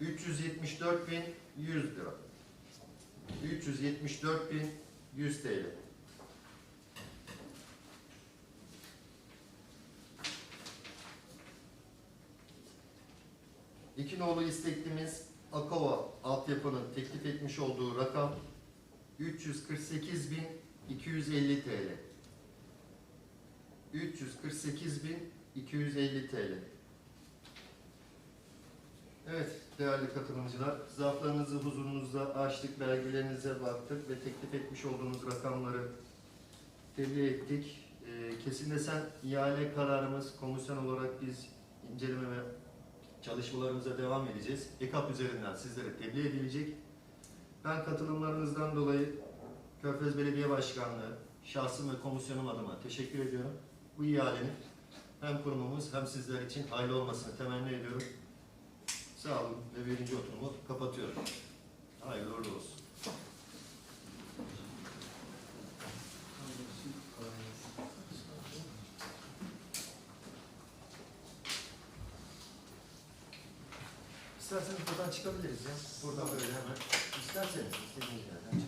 374.100 lira. 374.100 TL. İki nolu isteklimiz Akova altyapının teklif etmiş olduğu rakam 348.250 TL. 348.250 TL. Evet değerli katılımcılar, zarflarınızı huzurunuzda açtık, belgelerinize baktık ve teklif etmiş olduğunuz rakamları tebliğ ettik. Ee, kesinleşen ihale kararımız komisyon olarak biz inceleme ve çalışmalarımıza devam edeceğiz. EKAP üzerinden sizlere tebliğ edilecek. Ben katılımlarınızdan dolayı Körfez Belediye Başkanlığı, şahsım ve komisyonum adıma teşekkür ediyorum. Bu ihalenin hem kurumumuz hem sizler için hayırlı olmasını temenni ediyorum. Sağ olun ve birinci oturumu kapatıyorum. Hayırlı uğurlu olsun. İsterseniz buradan çıkabiliriz ya. Buradan böyle hemen. İsterseniz istediğiniz.